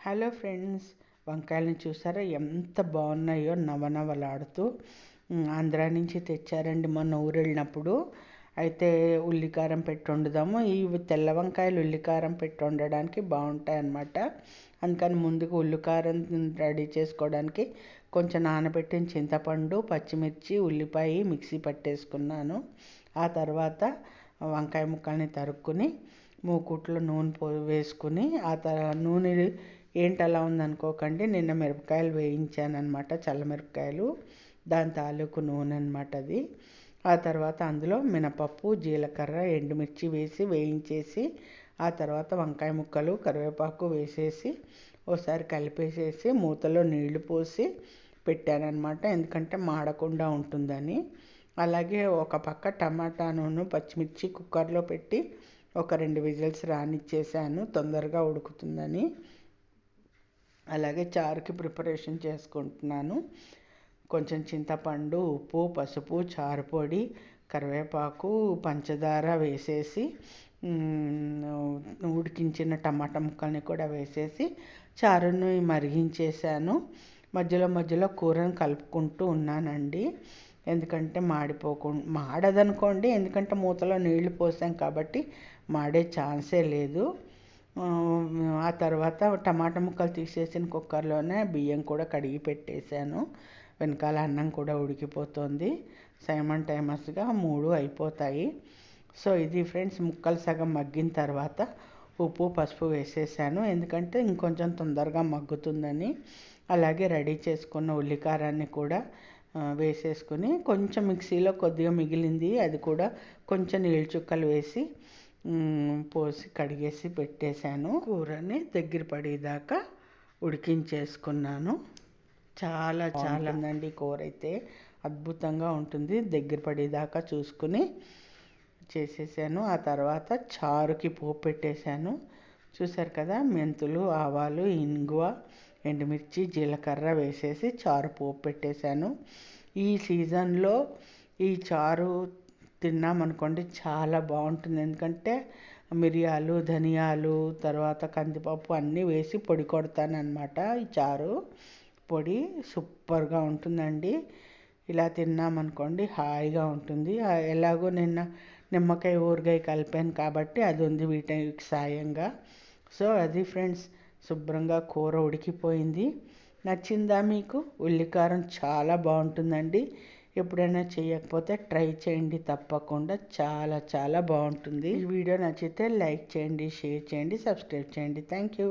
Hello friends వంకాయలను చూసారా? ఎంత బాగున్నాయో నవనవలాడుతూ. ఉమ్, ఆంధ్రా నుంచి తెచ్చారండి మొన్న ఊరు వెళ్ళినప్పుడు అయితే ఉల్లికారం పెట్టి వండుదాము. ఇవి తెల్ల వంకాయలు ఉల్లికారం పెట్టి వండడానికి బాగుంటాయి అన్నమాట అందుకని ముందుగా ఉల్లికారం రెడీ చేసుకోవడానికి కొంచెం నానబెట్టిన చింతపండు పచ్చిమిర్చి ఉల్లిపాయ మిక్సీ పట్టేసుకున్నాను. ఆ తర్వాత వంకాయ ముక్కల్ని తరుక్కుని మూకుట్లో నూనె పో వేసుకుని ఆ తర నూనె ఏంటి అలా ఉందనుకోకండి. నిన్న మిరపకాయలు వేయించాను అనమాట చల్లమిరపకాయలు దాని తాలూకు నూనె అనమాట అది. ఆ తర్వాత అందులో మినపప్పు జీలకర్ర ఎండుమిర్చి వేసి వేయించేసి ఆ తర్వాత వంకాయ ముక్కలు కరివేపాకు వేసేసి ఒకసారి కలిపేసేసి మూతలో నీళ్ళు పోసి పెట్టానమాట ఎందుకంటే మాడకుండా ఉంటుందని. అలాగే ఒక పక్క టమాటాను పచ్చిమిర్చి కుక్కర్లో పెట్టి ఒక రెండు విజిల్స్ రానిచ్చేసాను. తొందరగా ఉడుకుతుందని. అలాగే చారుకి ప్రిపరేషన్ చేసుకుంటున్నాను. కొంచెం చింతపండు ఉప్పు పసుపు చారు పొడి కరివేపాకు పంచదార వేసేసి ఉడికించిన టమాటా ముక్కల్ని కూడా వేసేసి చారుని మరిగించేసాను మధ్యలో మధ్యలో కూరను కలుపుకుంటూ ఉన్నానండి. ఎందుకంటే మాడిపోకుండా మాడదనుకోండి ఎందుకంటే మూతలో నీళ్ళు పోసాం కాబట్టి మాడే ఛాన్సే లేదు. ఆ, తర్వాత టమాటా ముక్కలు తీసేసిన కుక్కర్లోనే బియ్యం కూడా కడిగి పెట్టేశాను. వెనకాల అన్నం కూడా ఉడికిపోతుంది. సైమన్ మూడు అయిపోతాయి. సో ఇది ఫ్రెండ్స్ ముక్కలు సగం మగ్గిన తర్వాత ఉప్పు పసుపు వేసేసాను. ఎందుకంటే ఇంకొంచెం తొందరగా మగ్గుతుందని. అలాగే రెడీ చేసుకున్న ఉల్లికారాన్ని కూడా వేసేసుకుని కొంచెం మిక్సీలో కొద్దిగా మిగిలింది. అది కూడా కొంచెం నీళ్ళు చుక్కలు వేసి పోసి కడిగేసి పెట్టేశాను. కూరని దగ్గర పడేదాకా ఉడికించేసుకున్నాను. చాలా చాలా ఉందండి కూర అయితే. అద్భుతంగా ఉంటుంది. దగ్గర పడేదాకా చూసుకుని చేసేసాను. ఆ తర్వాత చారుకి పోపు పెట్టేశాను. చూసారు కదా మెంతులు ఆవాలు ఇంగువ ఎండుమిర్చి జీలకర్ర వేసేసి చారు పోపు పెట్టేశాను. ఈ సీజన్లో ఈ చారు తిన్నామనుకోండి చాలా బాగుంటుంది. ఎందుకంటే మిరియాలు ధనియాలు తర్వాత కందిపప్పు అన్నీ వేసి పొడి కొడతాను అనమాట ఈ చారు. పొడి సూపర్గా ఉంటుందండి. ఇలా తిన్నామనుకోండి హాయిగా ఉంటుంది. ఎలాగో నిన్న నిమ్మకాయ ఊరగాయ కలిపాను కాబట్టి అది ఉంది వీటికి సాయంగా. సో అది ఫ్రెండ్స్ శుభ్రంగా కూర ఉడికిపోయింది. నచ్చిందా మీకు? ఉల్లికారం చాలా బాగుంటుందండి. ఎప్పుడైనా చేయకపోతే ట్రై చేయండి తప్పకుండా. చాలా చాలా బాగుంటుంది. ఈ వీడియో నచ్చితే లైక్ చేయండి షేర్ చేయండి సబ్స్క్రైబ్ చేయండి. Thank you.